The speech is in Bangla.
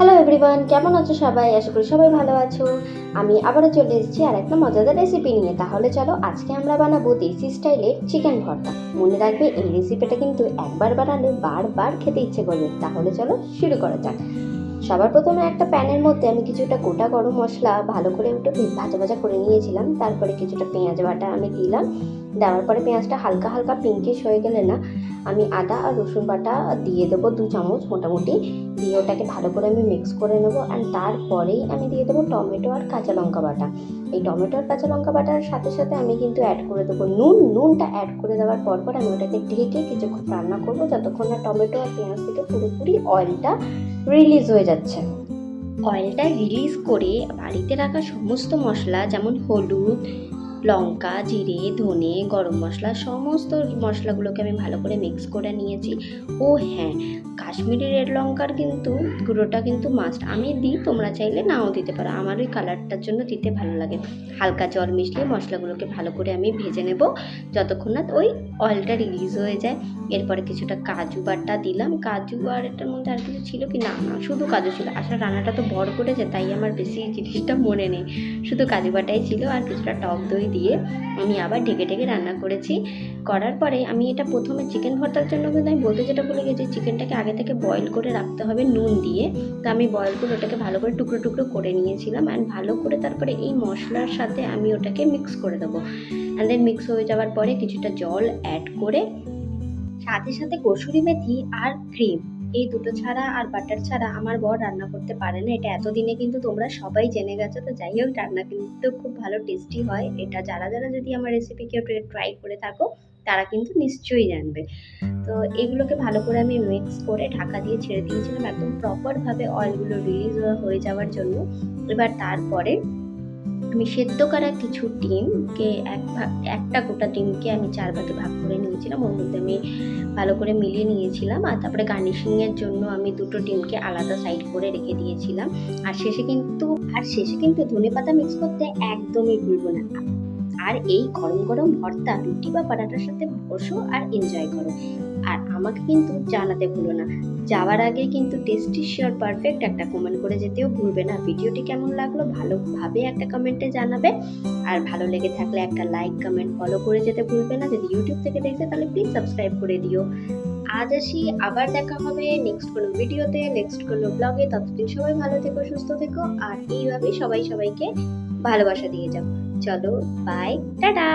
হ্যালো এভরিওয়ান কেমন আছো সবাই? আশা করি সবাই ভালো আছো। আমি আবারও চলে এসেছি আর একটা মজাদার রেসিপি নিয়ে। তাহলে চলো আজকে আমরা বানাবো দেশি স্টাইলের চিকেন ভর্তা। মনে রাখবে এই রেসিপিটা কিন্তু একবার বানালে বারবার খেতে ইচ্ছে করবে। তাহলে চলো শুরু করা যাক। সবার প্রথমে একটা প্যানের মধ্যে আমি কিছুটা গোটা গরম মশলা ভালো করে একটু ভাজা ভাজা করে নিয়েছিলাম। তারপরে কিছুটা পেঁয়াজ বাটা আমি দিলাম। দেওয়ার পরে পেঁয়াজটা হালকা হালকা পিঙ্কিশ হয়ে গেলে না, আমি আদা আর রসুন বাটা দিয়ে দেবো দু চামচ মোটামুটি। দিয়ে ওটাকে ভালো করে আমি মিক্স করে নেব অ্যান্ড তারপরেই আমি দিয়ে দেবো টমেটো আর কাঁচা লঙ্কা বাটা। এই টমেটো আর কাঁচা লঙ্কা বাটার সাথে সাথে আমি কিন্তু অ্যাড করে দেবো নুন। নুনটা অ্যাড করে দেওয়ার পর পর আমি ওটাকে ঢেকে কিছুক্ষণ রান্না করব যতক্ষণ না টমেটো আর পেঁয়াজ থেকে পুরোপুরি অয়েলটা রিলিজ হয়ে যাচ্ছে। অয়েলটা রিলিজ করে বাড়িতে রাখা সমস্ত মশলা যেমন হলুদ লঙ্কা, জিরে, ধনে, গরম মশলা, সমস্ত মশলাগুলোকে আমি ভালো করে মিক্স করে নিয়েছি। ও হ্যাঁ কাশ্মীরি রেড লঙ্কার কিন্তু গুঁড়োটা কিন্তু মাস্ট আমি দিই, তোমরা চাইলে নাও দিতে পারো। আমার ওই কালারটার জন্য দিতে ভালো লাগে। হালকা জল মিশিয়ে মশলাগুলোকে ভালো করে আমি ভেজে নেব। যতক্ষণ না ওই অয়েলটা রিলিজ হয়ে যায়। এরপরে কিছুটা কাজু বাটা দিলাম। কাজু এটার মধ্যে আর কিছু ছিল কি? না না, শুধু কাজু ছিল। আসলে রান্নাটা তো বড় করেছে, তাই আমার বেশি জিনিসটা মনে নেই। শুধু কাজু বাটাই ছিল আর কিছুটা টক দই দিয়ে আমি আবার ঢেকে ঢেকে রান্না করেছি। করার পরে আমি এটা প্রথমে চিকেন ভর্তার জন্য কিন্তু আমি বলতে যেটা ভুলে গেছি চিকেনটাকে আগে থেকে বয়েল করে রাখতে হবে নুন দিয়ে। তো আমি বয়েল করে ওটাকে ভালো করে টুকরো টুকরো করে নিয়েছিলাম অ্যান্ড ভালো করে তারপরে এই মশলার সাথে আমি ওটাকে মিক্স করে দেবো। অ্যান্ড দেন মিক্স হয়ে যাওয়ার পরে কিছুটা জল অ্যাড করে, সাথে সাথে কসুরি মেথি আর ক্রিম এই দুটো ছাড়া আর বাটার ছাড়া আমার বর রান্না করতে পারে না। এটা এতদিনে কিন্তু তোমরা সবাই জেনে গেছো, তো যাই হোক, রান্না কিন্তু খুব ভালো টেস্টি হয়। এটা যারা যারা যদি আমার রেসিপি কেউ ট্রাই করে থাকো তারা কিন্তু নিশ্চয়ই জানবে। তো এগুলোকে ভালো করে আমি মিক্স করে ঢাকা দিয়ে ছেড়ে দিয়েছিলাম একদম প্রপারভাবে অয়েলগুলো রিলিজ হয়ে যাওয়ার জন্য। এবার তারপরে আমি সেদ্ধ করা কিছু ডিমকে এক ভাগ একটা গোটা ডিমকে আমি চার ভাগে ভাগ করে নিয়েছিলাম। ওর মধ্যে আমি ভালো করে মিলিয়ে নিয়েছিলাম আর তারপরে গার্নিশিংয়ের জন্য আমি দুটো ডিমকে আলাদা সাইড করে রেখে দিয়েছিলাম। আর শেষে কিন্তু, আর শেষে কিন্তু ধনে পাতা মিক্স করতে একদমই ভুলবো না। আর এই গরম গরম ভর্তা রুটি বা পরাটার সাথে বসো আর এনজয় করো। আর আমাকে কিন্তু জানাতে ভুলো না। যাওয়ার আগে কিন্তু টেস্টি শিওর পারফেক্ট একটা কমেন্ট করে যেতেও ভুলবে না। ভিডিওটি কেমন লাগল ভালোভাবে একটা কমেন্টে জানাবে। আর ভালো লেগে থাকলে একটা লাইক কমেন্ট ফলো করে যেতে ভুলবে না। যদি ইউটিউব থেকে দেখছে তাহলে প্লিজ সাবস্ক্রাইব করে দিও। আজ আসি, আবার দেখা হবে নেক্সট কোনো ভিডিওতে নেক্সট কোনো ব্লগে ততদিন সবাই ভালো থেকো, সুস্থ থেকো। আর এইভাবেই সবাই সবাইকে ভালোবাসা দিয়ে যাও। চলো বাই টাটা